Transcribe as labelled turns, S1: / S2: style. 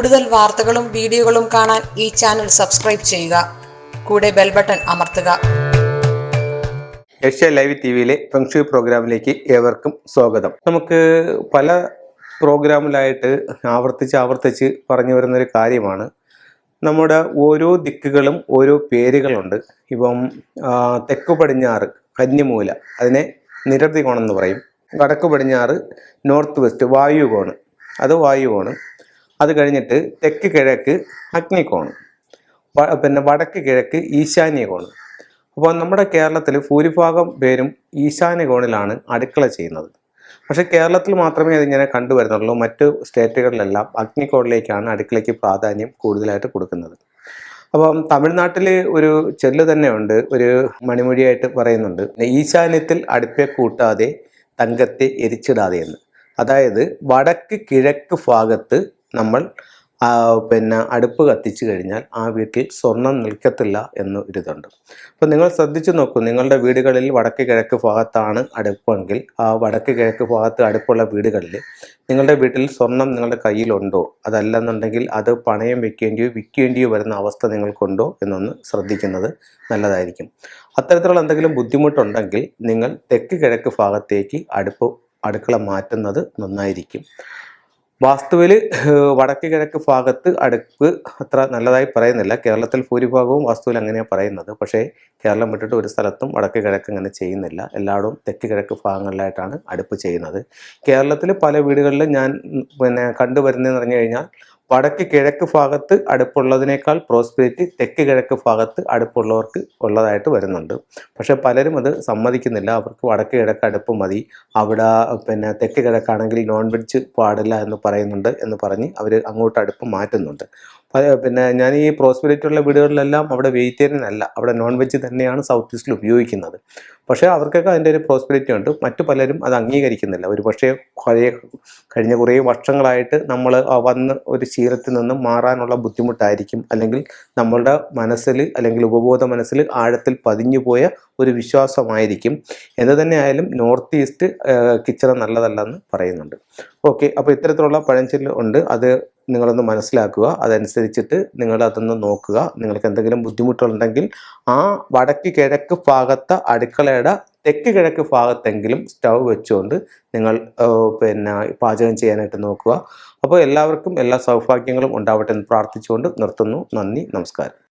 S1: കൂടുതൽ വാർത്തകളും വീഡിയോകളും കാണാൻ ഈ ചാനൽ സബ്സ്ക്രൈബ് ചെയ്യുക. കൂടെ ബെൽ ബട്ടൺ അമർത്തുക.
S2: ഏഷ്യ ലൈവ് ടി വിയിലെ ഫെങ്ഷു പ്രോഗ്രാമിലേക്ക് ഏവർക്കും സ്വാഗതം. നമുക്ക് പല പ്രോഗ്രാമിലായിട്ട് ആവർത്തിച്ച് ആവർത്തിച്ച് പറഞ്ഞു വരുന്നൊരു കാര്യമാണ്. നമ്മുടെ ഓരോ ദിക്കുകളും ഓരോ പേരുകളുണ്ട്. ഇപ്പം തെക്ക് പടിഞ്ഞാറ് കന്നിമൂല അതിനെ നിരതികോണം എന്ന് പറയും. വടക്ക് പടിഞ്ഞാറ് നോർത്ത് വെസ്റ്റ് വായുകോണ്. അത് വായുകോണ്. അത് കഴിഞ്ഞിട്ട് തെക്ക് കിഴക്ക് അഗ്നികോണ് പിന്നെ വടക്ക് കിഴക്ക് ഈശാന്യ കോണ് അപ്പോൾ നമ്മുടെ കേരളത്തിൽ ഭൂരിഭാഗം പേരും ഈശാന്യ കോണിലാണ് അടുക്കള ചെയ്യുന്നത്. പക്ഷേ കേരളത്തിൽ മാത്രമേ അതിങ്ങനെ കണ്ടുവരുന്നുള്ളൂ. മറ്റു സ്റ്റേറ്റുകളിലെല്ലാം അഗ്നികോണിലേക്കാണ് അടുക്കളയ്ക്ക് പ്രാധാന്യം കൂടുതലായിട്ട് കൊടുക്കുന്നത്. അപ്പം തമിഴ്നാട്ടിൽ ഒരു ചെല്ല് തന്നെയുണ്ട്. ഒരു മണിമൊഴിയായിട്ട് പറയുന്നുണ്ട്. ഈശാന്യത്തിൽ അടുപ്പെ കൂട്ടാതെ തങ്കത്തെ എരിച്ചിടാതെ എന്ന്. അതായത് വടക്ക് കിഴക്ക് ഭാഗത്ത് നമ്മൾ പിന്നെ അടുപ്പ് കത്തിച്ചു കഴിഞ്ഞാൽ ആ വീട്ടിൽ സ്വർണം നിൽക്കത്തില്ല എന്ന് ഒരിതുണ്ട്. അപ്പോൾ നിങ്ങൾ ശ്രദ്ധിച്ചു നോക്കൂ നിങ്ങളുടെ വീടുകളിൽ വടക്ക് കിഴക്ക് ഭാഗത്താണ് അടുപ്പെങ്കിൽ ആ വടക്ക് കിഴക്ക് ഭാഗത്ത് അടുപ്പുള്ള വീടുകളിൽ നിങ്ങളുടെ വീട്ടിൽ സ്വർണം നിങ്ങളുടെ കയ്യിലുണ്ടോ? അതല്ലെന്നുണ്ടെങ്കിൽ അത് പണയം വെക്കേണ്ടിയോ വിൽക്കേണ്ടിയോ വരുന്ന അവസ്ഥ നിങ്ങൾക്കുണ്ടോ എന്നൊന്ന് ശ്രദ്ധിക്കുന്നത് നല്ലതായിരിക്കും. അത്തരത്തിലുള്ള എന്തെങ്കിലും ബുദ്ധിമുട്ടുണ്ടെങ്കിൽ നിങ്ങൾ തെക്ക് കിഴക്ക് ഭാഗത്തേക്ക് അടുപ്പ് അടുക്കള മാറ്റുന്നത് നന്നായിരിക്കും. വാസ്തുവിൽ വടക്ക് കിഴക്ക് ഭാഗത്ത് അടുപ്പ് അത്ര നല്ലതായി പറയുന്നില്ല. കേരളത്തിൽ ഭൂരിഭാഗവും വാസ്തുവിൽ അങ്ങനെയാണ് പറയുന്നത്. പക്ഷേ കേരളം വിട്ടിട്ട് ഒരു സ്ഥലത്തും വടക്ക് കിഴക്ക് അങ്ങനെ ചെയ്യുന്നില്ല. എല്ലായിടവും തെക്ക് കിഴക്ക് ഭാഗങ്ങളിലായിട്ടാണ് അടുപ്പ് ചെയ്യുന്നത്. കേരളത്തിൽ പല വീടുകളിലും ഞാൻ പിന്നെ കണ്ടുവരുന്നതെന്ന് പറഞ്ഞു കഴിഞ്ഞാൽ വടക്ക് കിഴക്ക് ഭാഗത്ത് അടുപ്പുള്ളതിനേക്കാൾ പ്രോസ്പെരിറ്റി തെക്ക് കിഴക്ക് ഭാഗത്ത് അടുപ്പുള്ളവർക്ക് ഉള്ളതായിട്ട് വരുന്നുണ്ട്. പക്ഷേ പലരും അത് സമ്മതിക്കുന്നില്ല. അവർക്ക് വടക്ക് കിഴക്ക് അടുപ്പ് മതി. അവിടെ പിന്നെ തെക്ക് കിഴക്കാണെങ്കിൽ നോൺ വെജ് പാടില്ല എന്ന് പറയുന്നുണ്ട് എന്ന് പറഞ്ഞ് അവർ അങ്ങോട്ട് അടുപ്പ് മാറ്റുന്നുണ്ട്. പിന്നെ ഞാൻ ഈ പ്രോസ്പെരിറ്റി ഉള്ള വീടുകളിലെല്ലാം അവിടെ വെജിറ്റേറിയൻ അല്ല അവിടെ നോൺ വെജ് തന്നെയാണ് സൗത്ത് ഈസ്റ്റിൽ ഉപയോഗിക്കുന്നത്. പക്ഷേ അവർക്കൊക്കെ അതിന്റെ ഒരു പ്രോസ്പെരിറ്റി ഉണ്ട്. മറ്റു പലരും അത് അംഗീകരിക്കുന്നില്ല. ഒരു പക്ഷേ കുറേ കഴിഞ്ഞ കുറേ വർഷങ്ങളായിട്ട് നമ്മൾ വന്ന് ഒരു ശീലത്തിൽ നിന്നും മാറാനുള്ള ബുദ്ധിമുട്ടായിരിക്കും. അല്ലെങ്കിൽ നമ്മളുടെ മനസ്സിൽ അല്ലെങ്കിൽ ഉപബോധ മനസ്സിൽ ആഴത്തിൽ പതിഞ്ഞു പോയ ഒരു വിശ്വാസമായിരിക്കും. എന്ത് തന്നെ ആയാലും നോർത്ത് ഈസ്റ്റ് കിച്ചൺ നല്ലതല്ലെന്ന് പറയുന്നുണ്ട്. ഓക്കെ അപ്പോൾ ഇത്തരത്തിലുള്ള പഴഞ്ചൊല്ല് ഉണ്ട്. അത് നിങ്ങളൊന്ന് മനസ്സിലാക്കുക. അതനുസരിച്ചിട്ട് നിങ്ങൾ അതൊന്ന് നോക്കുക. നിങ്ങൾക്ക് എന്തെങ്കിലും ബുദ്ധിമുട്ടുണ്ടെങ്കിൽ ആ വടക്ക് കിഴക്ക് ഭാഗത്തെ അടുക്കളയുടെ തെക്ക് കിഴക്ക് ഭാഗത്തെങ്കിലും സ്റ്റൗ വെച്ചുകൊണ്ട് നിങ്ങൾ പിന്നെ പാചകം ചെയ്യാനായിട്ട് നോക്കുക. അപ്പോൾ എല്ലാവർക്കും എല്ലാ സൗഭാഗ്യങ്ങളും ഉണ്ടാവട്ടെ എന്ന് പ്രാർത്ഥിച്ചുകൊണ്ട് നിർത്തുന്നു. നന്ദി നമസ്കാരം.